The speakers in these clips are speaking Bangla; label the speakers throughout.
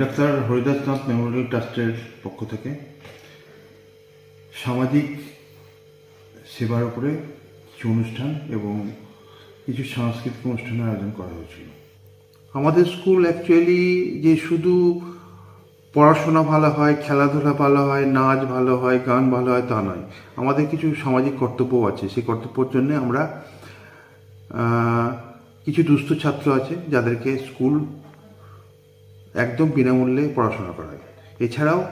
Speaker 1: ডাক্তার হরিদাসনাথ মেমোরিয়াল ট্রাস্টের পক্ষ থেকে সামাজিক সেবার উপরে কিছু অনুষ্ঠান এবং কিছু সাংস্কৃতিক অনুষ্ঠানের আয়োজন করা হয়েছিল। আমাদের স্কুল অ্যাকচুয়ালি যে শুধু পড়াশোনা ভালো হয়, খেলাধুলা ভালো হয়, নাচ ভালো হয়, গান ভালো হয় তা নয়, আমাদের কিছু সামাজিক কর্তব্যও আছে। সেই কর্তব্যের জন্য আমরা কিছু দুস্থ ছাত্র আছে যাদেরকে স্কুল একদম বিনামূল্যে পড়াশোনা করায় এছাড়াও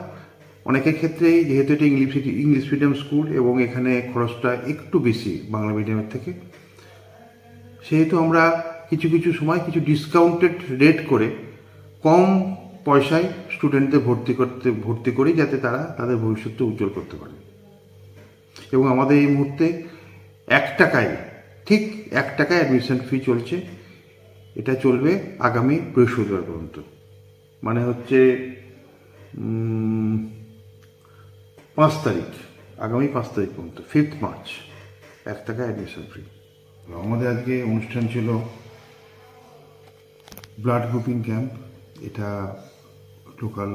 Speaker 1: অনেকের ক্ষেত্রেই যেহেতু এটা ইংলিশ ইংলিশ মিডিয়াম স্কুল এবং এখানে খরচটা একটু বেশি বাংলা মিডিয়ামের থেকে, সেহেতু আমরা কিছু কিছু সময় কিছু ডিসকাউন্টেড রেট করে কম পয়সায় স্টুডেন্টদের ভর্তি করতে, ভর্তি করি যাতে তারা তাদের ভবিষ্যৎটা উজ্জ্বল করতে পারে। এবং আমাদের এই মুহূর্তে এক টাকায়, ঠিক এক টাকায় অ্যাডমিশন ফি চলছে। এটা চলবে আগামী বৃহস্পতিবার পর্যন্ত। মানে হচ্ছে পাঁচ তারিখ, আগামী পাঁচ তারিখ পর্যন্ত ফিফথ মার্চ এক টাকা অ্যাডমিশন ফ্রি আমাদের আজকে অনুষ্ঠান ছিল ব্লাড গ্রুপিং ক্যাম্প এটা লোকাল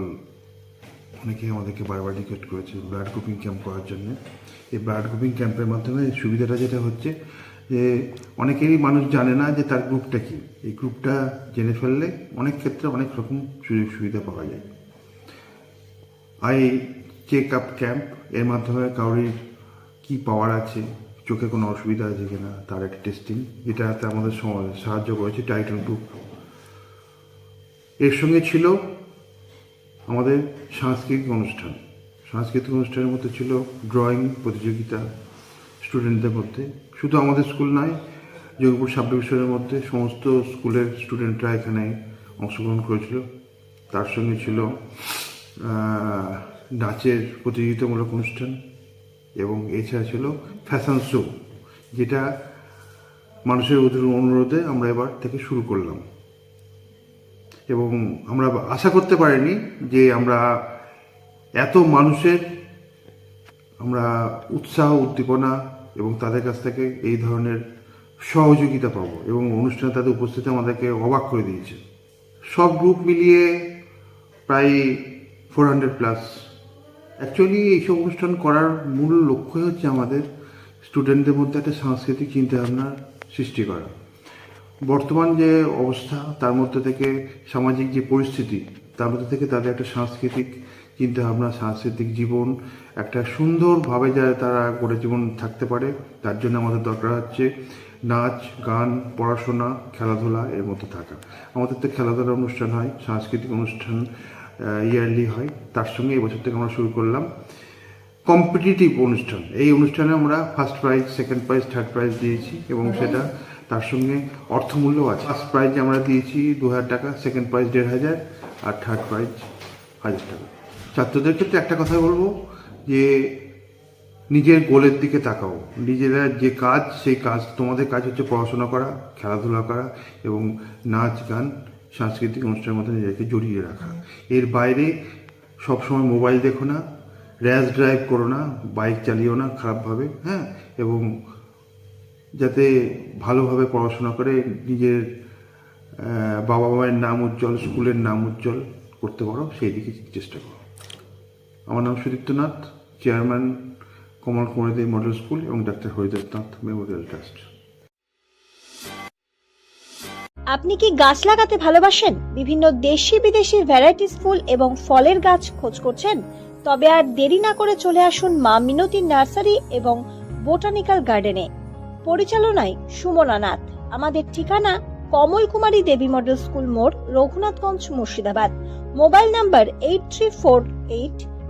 Speaker 1: অনেকে আমাদেরকে বারবার রিকোয়েস্ট করেছে ব্লাড গ্রুপিং ক্যাম্প করার জন্য। এই ব্লাড গ্রুপিং ক্যাম্পের মাধ্যমে সুবিধাটা যেটা হচ্ছে যে অনেকেরই মানুষ জানে না যে তার গ্রুপটা কী। এই গ্রুপটা জেনে ফেললে অনেক ক্ষেত্রে অনেক রকম সুযোগ সুবিধা পাওয়া যায়। আই চেক আপ ক্যাম্প, এর মাধ্যমে কাউরির কি পাওয়ার আছে, চোখে কোনো অসুবিধা আছে কিনা, তার একটা টেস্টিং, যেটাতে আমাদের সাহায্য করেছে টাইটন গ্রুপ। এর সঙ্গে ছিল আমাদের সাংস্কৃতিক অনুষ্ঠান। সাংস্কৃতিক অনুষ্ঠানের মধ্যে ছিল ড্রয়িং প্রতিযোগিতা স্টুডেন্টদের মধ্যে। শুধু আমাদের স্কুল নয়, যোগপুর সাব ডিভিশনের মধ্যে সমস্ত স্কুলের স্টুডেন্টরা এখানে অংশগ্রহণ করেছিল। তার সঙ্গে ছিল নাচের প্রতিযোগিতামূলক অনুষ্ঠান এবং এছাড়া ছিল ফ্যাশন শো যেটা মানুষের অনুরোধে আমরা এবার থেকে শুরু করলাম। এবং আমরা আশা করতে পারিনি যে আমরা এত মানুষের আমরা উৎসাহ, উদ্দীপনা এবং তাদের কাছ থেকে এই ধরনের সহযোগিতা পাবো এবং অনুষ্ঠানে তাদের উপস্থিতি আমাদেরকে অবাক করে দিয়েছে। সব গ্রুপ মিলিয়ে প্রায় ফোর হান্ড্রেড প্লাস অ্যাকচুয়ালি এইসব অনুষ্ঠান করার মূল লক্ষ্যই হচ্ছে আমাদের স্টুডেন্টদের মধ্যে একটা সাংস্কৃতিক চিন্তাভাবনার সৃষ্টি করা। বর্তমান যে অবস্থা, তার মধ্যে থেকে সামাজিক যে পরিস্থিতি, তার মধ্যে থেকে তাদের একটা সাংস্কৃতিক চিন্তাভাবনা সাংস্কৃতিক জীবন একটা সুন্দরভাবে যাতে তারা গড়ে জীবন থাকতে পারে, তার জন্য আমাদের দরকার হচ্ছে নাচ, গান, পড়াশোনা, খেলাধুলা এর মধ্যে থাকা। আমাদের তো খেলাধুলার অনুষ্ঠান হয়, সাংস্কৃতিক অনুষ্ঠান ইয়ারলি হয়। তার সঙ্গে এবছর থেকে আমরা শুরু করলাম কম্পিটিটিভ অনুষ্ঠান। এই অনুষ্ঠানে আমরা first prize second prize third prize দিয়েছি এবং সেটা তার সঙ্গে অর্থমূল্য আছে। ফার্স্ট প্রাইজ আমরা দিয়েছি দু হাজার টাকা সেকেন্ড প্রাইজ দেড় হাজার আর থার্ড প্রাইজ হাজার টাকা। ছাত্রদের ক্ষেত্রে একটা কথা বলব যে নিজের গোলের দিকে তাকাও। নিজেরা যে কাজ, সেই কাজ, তোমাদের কাজ হচ্ছে পড়াশোনা করা, খেলাধুলা করা এবং নাচ, গান, সাংস্কৃতিক অনুষ্ঠানের মধ্যে নিজেকে জড়িয়ে রাখা। এর বাইরে সবসময় মোবাইল দেখো না, র্যাশ ড্রাইভ করো না, বাইক চালিও না খারাপভাবে হ্যাঁ? এবং যাতে ভালোভাবে পড়াশোনা করে নিজের বাবা মায়ের নাম উজ্জ্বল, স্কুলের নাম উজ্জ্বল করতে পারো, সেই দিকে চেষ্টা করো। আমার নাম Sudipta Nath chairman Kamal Kumari model school এবং doctor Haridas Nath memorial trust.
Speaker 2: আপনি কি গাছ লাগাতে ভালোবাসেন? বিভিন্ন দেশি বিদেশি ভ্যারাইটিস ফুল এবং ফলের গাছ খোঁজ করছেন? তবে আর দেরি না করে চলে আসুন মা মিনতি নার্সারি এবং বোটানিক্যাল গার্ডেনে। পরিচালনায় সুমনা নাথ। আমাদের ঠিকানা কমল কুমারী দেবী মডেল স্কুল মোড় Raghunathganj Murshidabad. Mobile number eight three four eight